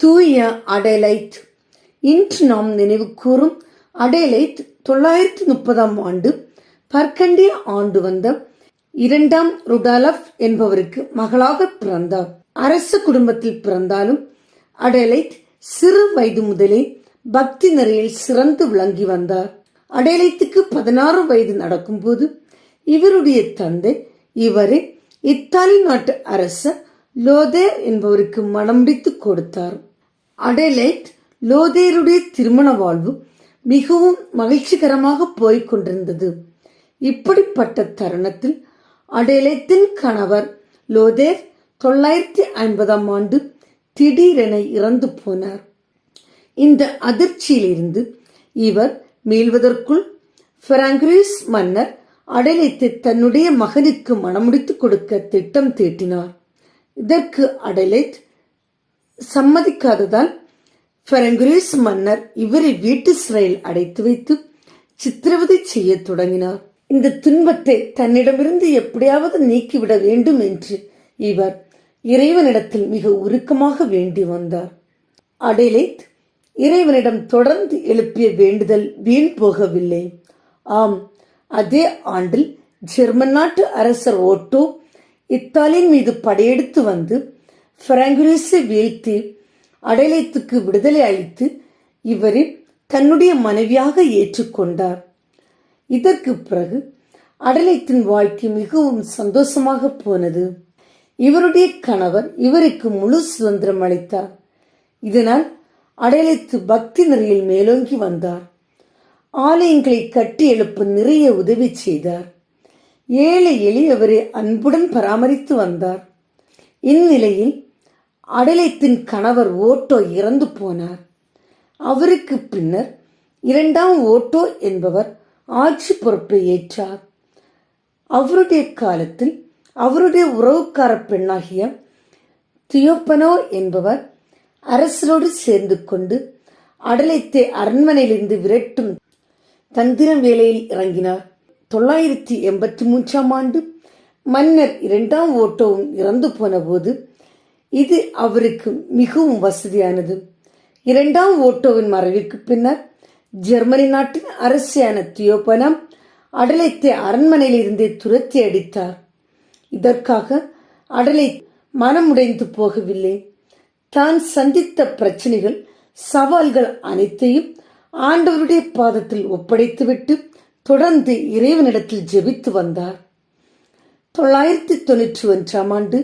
தூய அடேலைட் இன்று நாம் நினைவு கூறும் அடேலைட் தொள்ளாயிரத்தி முப்பதாம் ஆண்டு பர்கண்டிய ஆண்டு வந்த இரண்டாம் ருடாலப் என்பவருக்கு மகளாக பிறந்தார். அரச குடும்பத்தில் பிறந்தாலும் அடேலைட் சிறு வயது முதலே பக்தி நிறையில் சிறந்து விளங்கி வந்தார். அடேலைத்துக்கு பதினாறு வயது நடக்கும்போது இவருடைய தந்தை இவரை இத்தாலி நாட்டு அரசர் லோதேர் என்பவருக்கு மணமுடித்து கொடுத்தார். அடேலைட் லோதேருடைய திருமண வாழ்வு மிகவும் மகிழ்ச்சிகரமாக போய்கொண்டிருந்தது இப்படிப்பட்ட தருணத்தில் அடேலைத்தின் கணவர் லோதேர் தொள்ளாயிரத்தி ஐம்பதாம் ஆண்டு திடீரென இறந்து போனார். இந்த அதிர்ச்சியிலிருந்து இவர் மீள்வதற்குள் பிராங்கிரிஸ் மன்னர் அடலைத்தை தன்னுடைய மகனுக்கு மணமுடித்துக் கொடுக்க திட்டம் தீட்டினார். இதற்கு அடலைட் சம்மதிக்காததால் பெரங்குரேஸ் மன்னர் இவரை வீட்டு சிறையில் அடைத்து வைத்து சித்திரவதை செய்ய தொடங்கினார். இந்த துன்பத்தை தன்னிடமிருந்து எப்படியாவது நீக்கிவிட வேண்டும் என்று இவர் இறைவனிடத்தில் மிக உருக்கமாக வேண்டி வந்தார். அடேலைத் இறைவனிடம் தொடர்ந்து எழுப்பிய வேண்டுதல் வீண் போகவில்லை. ஆம் அதே ஆண்டில் ஜெர்மன் நாட்டு அரசர் ஓட்டோ இத்தாலியின் மீது படையெடுத்து வந்து பிராங்குரேஸை வீழ்த்தி அடைலைத்துக்கு விடுதலை அளித்து இவரை தன்னுடைய மனைவியாக ஏற்றுக்கொண்டார். இதற்கு பிறகு அடலைத்தின் வாழ்க்கை மிகவும் சந்தோஷமாக போனது. இவருடைய கணவர் இவருக்கு முழு சுதந்திரம் அளித்தார். இதனால் அடலைத்து பக்தி நெறியில் மேலோங்கி வந்தார். ஆலயங்களை கட்டி எழுப்ப நிறைய உதவி செய்தார். ஏழை எளியவரை அன்புடன் பராமரித்து வந்தார். இந்நிலையில் அடலைத்தின் கணவர் ஓட்டோ இறந்து போனார். அவருக்கு பின்னர் இரண்டாம் ஓட்டோ என்பவர் ஆட்சி பொறுப்பை ஏற்றார். அவருடைய காலத்தில் அவருடைய உறவுக்கார பெண்ணாகிய தியோப்பனோ என்பவர் அரசரோடு சேர்ந்து கொண்டு அடலைத்தை அரண்மனையிலிருந்து விரட்டும் தந்திரம் வேலையில் இறங்கினார். தொள்ளாயிரத்தி எண்பத்தி மூன்றாம் ஆண்டு மன்னர் இரண்டாம் ஓட்டோவும் இறந்து போன போது இது அவருக்கு மிகவும் வசதியானது. இரண்டாம் ஓட்டோவின் மறைவிற்கு பின்னர் ஜெர்மனி நாட்டின் அரசியான தியோபனம் அடலைத்தை அரண்மனையிலிருந்தே துரத்தி அடித்தார். இதற்காக அடலை மனமுடைந்து போகவில்லை. தான் சந்தித்த பிரச்சனைகள் சவால்கள் அனைத்தையும் ஆண்டவருடைய பாதத்தில் ஒப்படைத்துவிட்டு தொடர்ந்து இறைவனிடத்தில் ஜெபித்து வந்தார். தொள்ளாயிரத்தி தொன்னூற்றி ஒன்றாம் ஆண்டு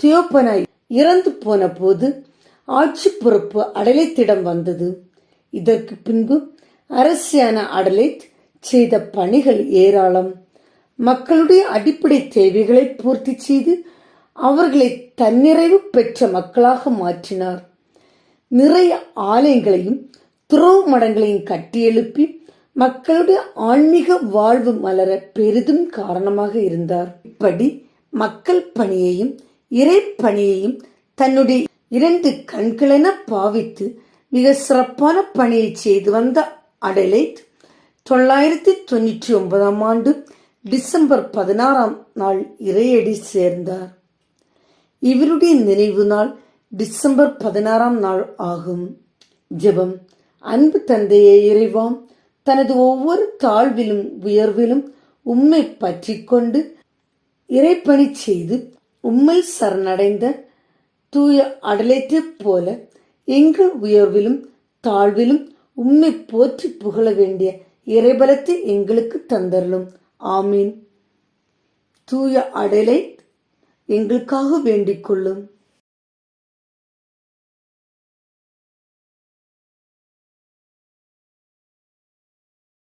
தியோபனாய் இறந்து போன போது ஆட்சி பொறுப்பு அடலைத்திடம் வந்தது. இதற்கு பின்பு அரசியான அடலைத் செய்த பணிகள் ஏராளம். மக்களுடைய அடிப்படை தேவைகளை பூர்த்தி செய்து அவர்களை தன்னிறைவு பெற்ற மக்களாக மாற்றினார். நிறைய ஆலயங்களையும் துறவு மடங்களையும் கட்டியெழுப்பி மக்களுடைய ஆன்மீக வாழ்வு மலர பெரிதும் காரணமாக இருந்தார். இப்படி மக்கள் பணியையும் இறைப்பணியையும் தன்னுடைய இரண்டு கண்களென பாவித்து மிக சிறப்பான பணியை செய்து வந்த அடலைட் தொள்ளாயிரத்தி தொண்ணூற்றி ஒன்பதாம் ஆண்டு டிசம்பர் பதினாறாம் நாள் இறையடி சேர்ந்தார். இவருடைய நினைவு நாள் டிசம்பர் பதினாறாம் நாள் ஆகும். ஜெபம். அன்பு தந்தையை இறைவாம் தனது ஒவ்வொரு தாழ்விலும் உயர்விலும் உம்மை பற்றி கொண்டு இறைப்பணி செய்து உம்மை சரணடைந்த தூய அடலேற்றை போல எங்கள் உயர்விலும் தாழ்விலும் உம்மை போற்றி புகழ வேண்டிய இறைபலத்தை எங்களுக்கு தந்தரலும் ஆமீன். தூய அடலை எங்களுக்காக வேண்டிக் கொள்ளும்.